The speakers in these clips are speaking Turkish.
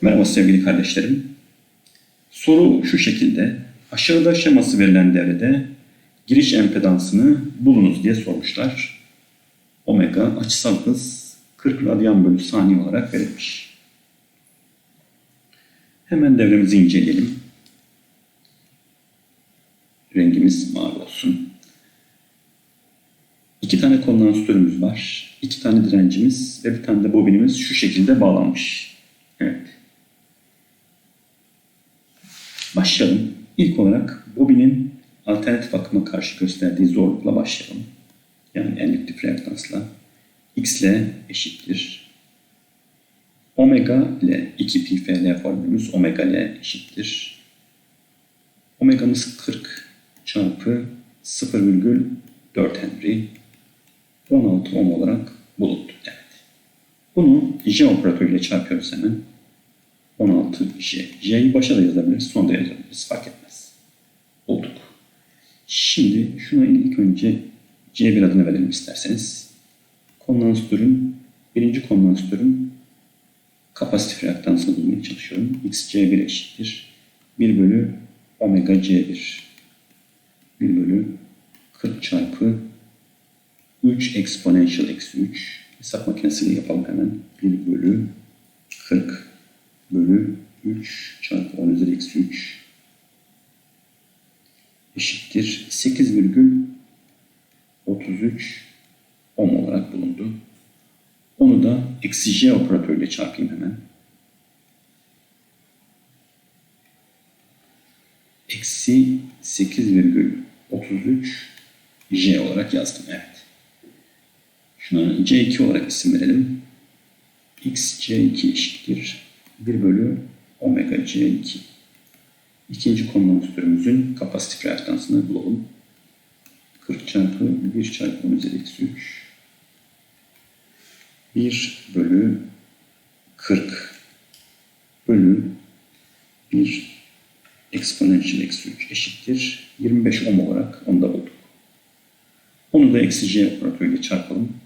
Merhaba sevgili kardeşlerim. Soru şu şekilde. Aşağıda şeması verilen devrede giriş empedansını bulunuz diye sormuşlar. Omega açısal hız 40 radyan bölü saniye olarak verilmiş. Hemen devremizi inceleyelim. Rengimiz mavi olsun. İki tane kondansatörümüz var. iki tane direncimiz ve bir tane de bobinimiz şu şekilde bağlanmış. Evet. Başlayalım. İlk olarak bobinin alternatif akıma karşı gösterdiği zorlukla başlayalım. Yani endüktif reaktansla. X ile eşittir. Omega ile 2 pi FL formülümüz omega ile eşittir. Omegamız 40 çarpı 0,4 Henry 16 ohm olarak bulundu. Evet. Bunu J operatörüyle çarpıyoruz hemen. 16 J. J'yi başa da yazabiliriz, sonda yazabiliriz. Fark etmez. Bulduk. Şimdi şuna ilk önce C1 adını verelim isterseniz. Kondansatörün, birinci kondansatörün kapasitif reaktansını bulmaya çalışıyorum. X C1 eşittir. 1 bölü omega C1. 1 bölü 40 çarpı 3 exponential eksi 3. Hesap makinesiyle yapalım hemen. 1 bölü 40 bölü 3 çarpı 10 üzeri eksi 3 eşittir 8,33 ohm olarak bulundu. Onu da eksi j operatörüyle çarpayım hemen. Eksi 8,33 j olarak yazdım. Evet. Şuna c2 olarak isim verelim. x c2 eşittir 1 bölü omega c2. İkinci kondansatörümüzün kapasitif reaktansını bulalım. 40 çarpı 1 çarpı 10 üzeri eksi 3. 1 bölü 40 bölü 1 exponential eksi 3 eşittir. 25 ohm olarak onu da bulduk. Onu da eksi j operatörüyle çarpalım.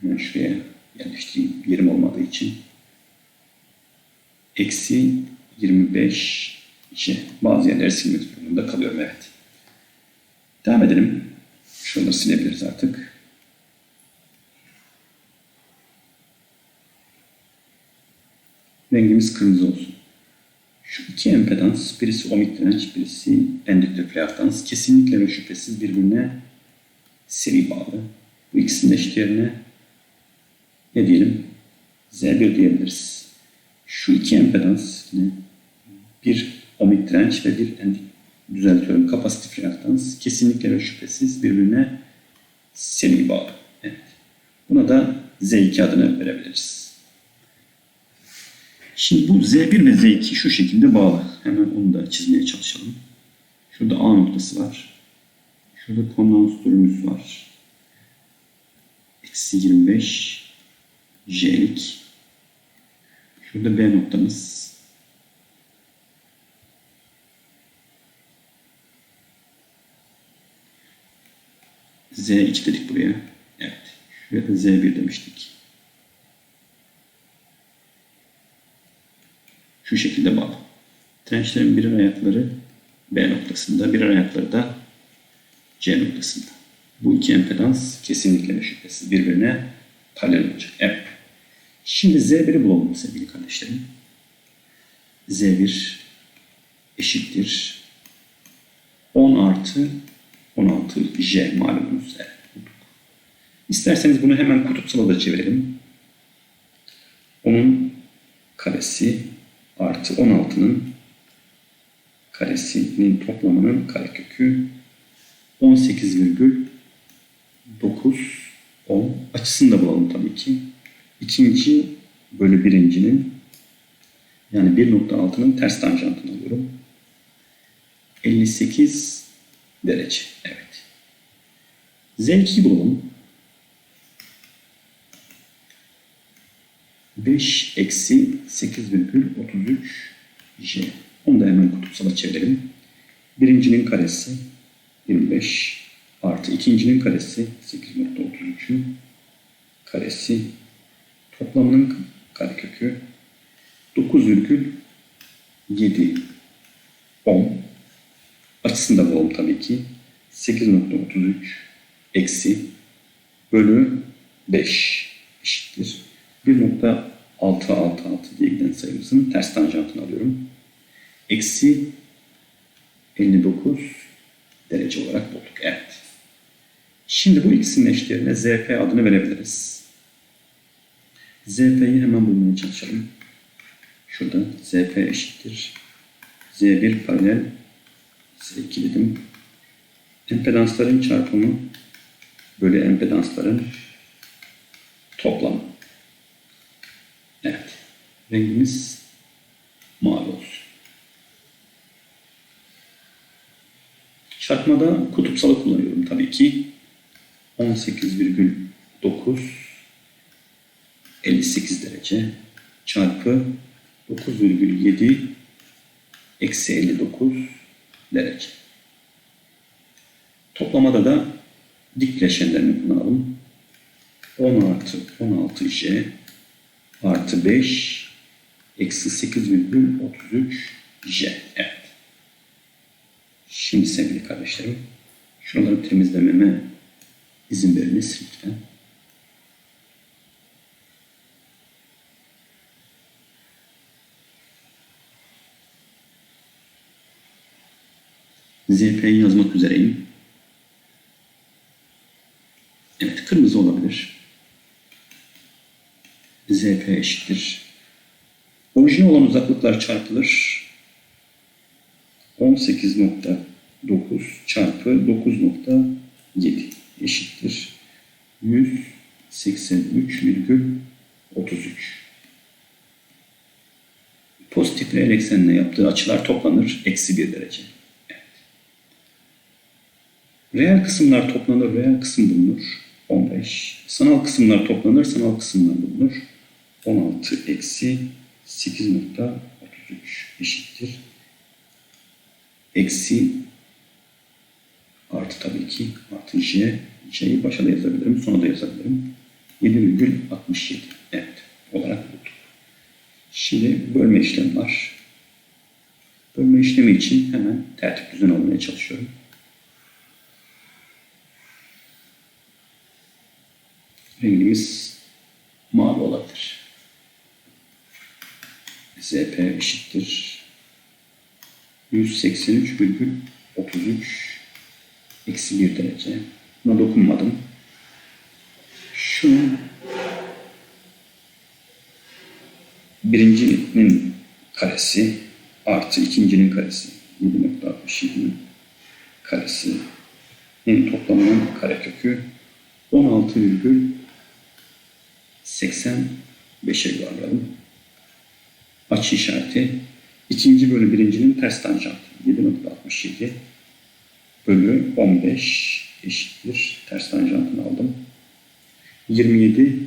Hemen şuraya yerleştireyim. Yerim olmadığı için. Eksi 25 j. Bazı yerleri silmek durumunda kalıyorum. Evet. Devam edelim. Şuraları silebiliriz artık. Rengimiz kırmızı olsun. Şu iki empedans, birisi ohmik direnç, birisi endüktif reaktans kesinlikle ve şüphesiz birbirine seri bağlı. Bu ikisinin eşit yerine ne diyelim? Z1 diyebiliriz. Şu iki empedans yine bir ohmik direnç ve bir endük, düzeltiyorum kapasitif reaktans kesinlikle ve şüphesiz birbirine seri bağlı. Evet. Buna da Z2 adını verebiliriz. Şimdi bu Z1 ve Z2 şu şekilde bağlı. Hemen onu da çizmeye çalışalım. Şurada A noktası var. Şurada kondansatörümüz var. Eksi 25 J'lik. Şurada B noktamız. Z2 dedik buraya. Evet. Şuraya da Z1 demiştik. şu şekilde bağlı. Dirençlerin birer ayakları B noktasında, birer ayakları da C noktasında. Bu iki empedans kesinlikle ve şüphesiz birbirine paralel olacak. Evet. Şimdi Z1'i bulalım sevgili kardeşlerim. Z1 eşittir 10 artı 16 J malumunuz. Evet. İsterseniz bunu hemen kutupsala da çevirelim. Onun karesi artı 16'nın karesinin toplamının karekökü 18,9 10 açısını da bulalım tabii ki. İkinci bölü birincinin yani 1.6'nın ters tanjantını alıyorum. 58 derece. Evet. Z2 bulalım. 5 eksi 8,33 j. Onu da hemen kutupsala çevirelim. Birincinin karesi 25 artı ikincinin karesi 8.33'ün karesi toplamının karekökü 9,7 ohm. Açısında bu ohm tabii ki. 8.33 eksi bölü 5 eşittir. 1.666 diye giden sayımızın ters tanjantını alıyorum. Eksi 59 derece olarak bulduk. Evet. Şimdi bu ikisinin eşdeğerine ZP adını verebiliriz. ZP'yi hemen bulmaya çalışalım. Şurada ZP eşittir. Z1 paralel Z2 dedim. Empedansların çarpımı bölü empedansların toplamı. Evet. Rengimiz mavi olsun. Çarpmada kutupsalı kullanıyorum tabii ki. 18,9 58 derece çarpı 9,7 eksi 59 derece. Toplamada da dik bileşenlerini kullanalım. 10 artı 16J artı 5 eksi 8,33 J. Evet. Şimdi sevgili kardeşlerim, şuraları temizlememe izin veriniz lütfen. ZP'yi yazmak üzereyim. Evet, kırmızı olabilir. ZP eşittir. Orijinal olan uzaklıklar çarpılır. 18.9 çarpı 9.7 eşittir. 183,33 Pozitif reel eksenle yaptığı açılar toplanır. Eksi 1 derece. Reel kısımlar toplanır. Reel kısım bulunur. 15. Sanal kısımlar toplanır. Sanal kısımlar bulunur. 16 eksi 8.33 eşittir. Eksi artı tabii ki artı j. J'yi başa da yazabilirim. Sona da yazabilirim. 7,67 evet olarak bulduk. Şimdi bölme işlemi var. Bölme işlemi için hemen tertip düzen almaya çalışıyorum. Rengimiz mavi olabilir. ZP eşittir. 183,33 eksi 1 derece. Buna dokunmadım. Şunun birincinin karesi artı ikincinin karesi 7.67'nin karesi toplamının karekökü 16,85'e yuvarlayalım. Açı işareti ikinci bölü birincinin ters tanjantı 7.67 bölü 15 eşittir. Ters tanjantını aldım. 27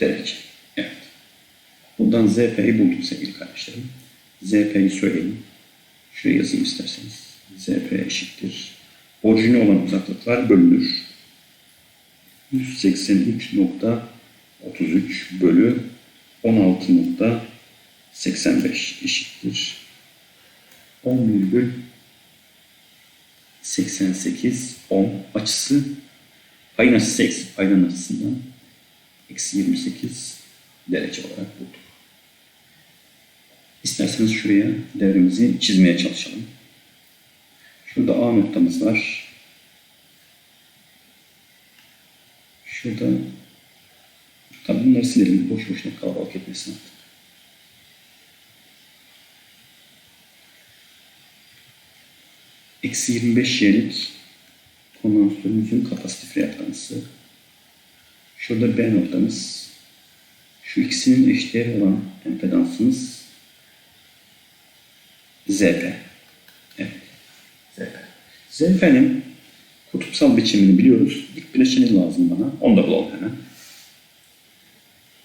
derece. Evet. Buradan ZP'yi bulduk sevgili kardeşlerim. ZP'yi söyleyeyim. Şuraya yazayım isterseniz. ZP eşittir. Orijinal olan uzaklıklar bölünür. 183.33 bölü 16.85 eşittir. 10,88 ohm açısı payın açısı eksi paydan açısından eksi 28 derece olarak bulduk. İsterseniz şuraya devremizi çizmeye çalışalım. Şurada A noktamız var. Şurada tabi bunları silelim. Boş boşuna kalabalık etmesin artık. Eksi 25 Y'lik kondansatörümüzün kapasitif reaktansı. Şurada B noktamız. Şu ikisinin eşdeğer olan empedansımız ZP. Evet. ZP. ZP'nin kutupsal biçimini biliyoruz. Dik bileşeni lazım bana. Onu da bulalım hemen.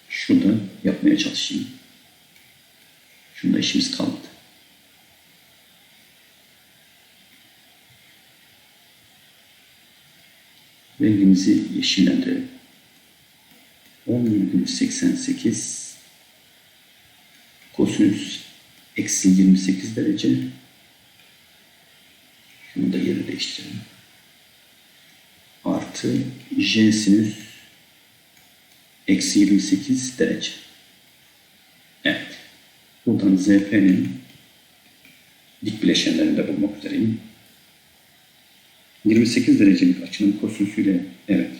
Şurada yapmaya çalışayım. Şunda işimiz kalmadı. Rengimizi yeşillendirelim. 10,88 kosinüs eksi 28 derece. Şunu da yeri değiştirelim. Artı j sinüs eksi 28 derece. Evet. Buradan ZP'nin dik bileşenlerini de bulmak üzereyim. 28 derecelik açının kosinüsüyle evet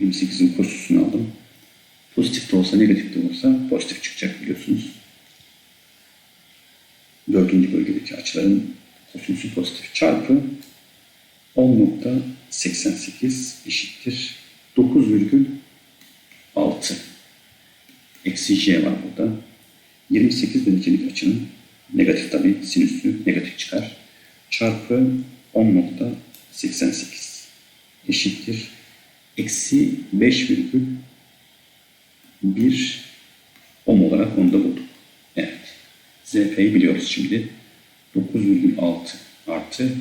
28'in kosinüsünü aldım. Pozitif de olsa negatif de olsa pozitif çıkacak biliyorsunuz. Dördüncü bölgedeki açıların kosinüsü pozitif çarpı 10.88 eşittir 9,6 eksi j var burada. 28 derecelik açının negatif tabi sinüsü negatif çıkar. Çarpı 10.88 eşittir. Eksi 5,1 ohm olarak onu da bulduk. Evet. ZP'yi biliyoruz şimdi. 9,6 artı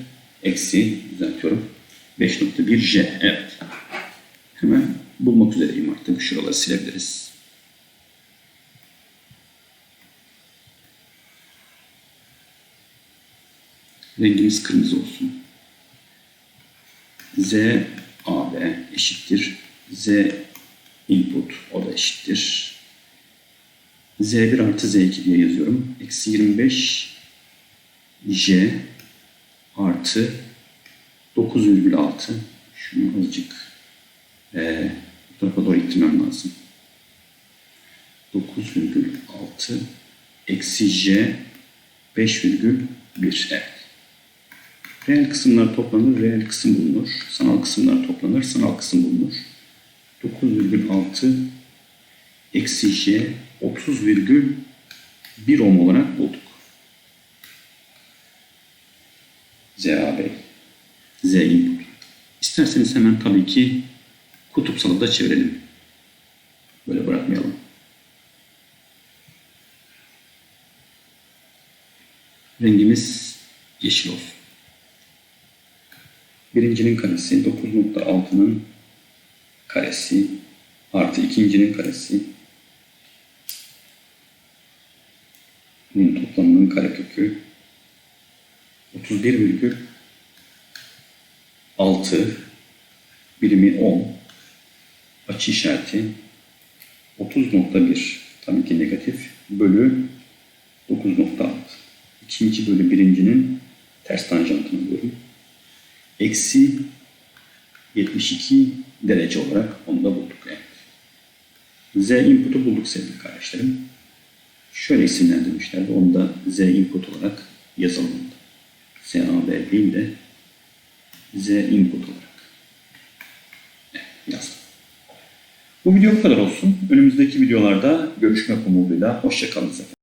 eksi düzeltiyorum. 5.1 J. Evet. Hemen bulmak üzereyim artık. Şuraları silebiliriz. Rengimiz kırmızı olsun. Z AB eşittir. Z input o da eşittir. Z1 artı Z2 diye yazıyorum. Eksi 25 J artı 9,6 şunu azıcık ee, bu tarafa doğru ittirmem lazım. 9,6 eksi J 5,1 evet. Reel kısımlar toplanır, reel kısım bulunur. Sanal kısımlar toplanır, sanal kısım bulunur. 9,6 eksi j 30,1 ohm olarak bulduk. ZAB, Z input. İsterseniz hemen tabii ki kutupsalı da çevirelim. Böyle bırakmayalım. Rengimiz yeşil olsun. Birincinin karesi 9.6'nın karesi artı ikincinin karesi bunun toplamının karekökü 31,6 birimi 10 açı işareti 30.1 tabii ki negatif bölü 9.6 ikinci bölü birincinin ters tanjantını bölü eksi 72 derece olarak onu da bulduk. Evet. Z input'u bulduk sevgili kardeşlerim. Şöyle isimlendirmişlerdi. Onu da Z input olarak yazalım. ZAB değil de Z input olarak evet, yazdım. Bu video bu kadar olsun. Önümüzdeki videolarda görüşmek umuduyla. Hoşçakalın.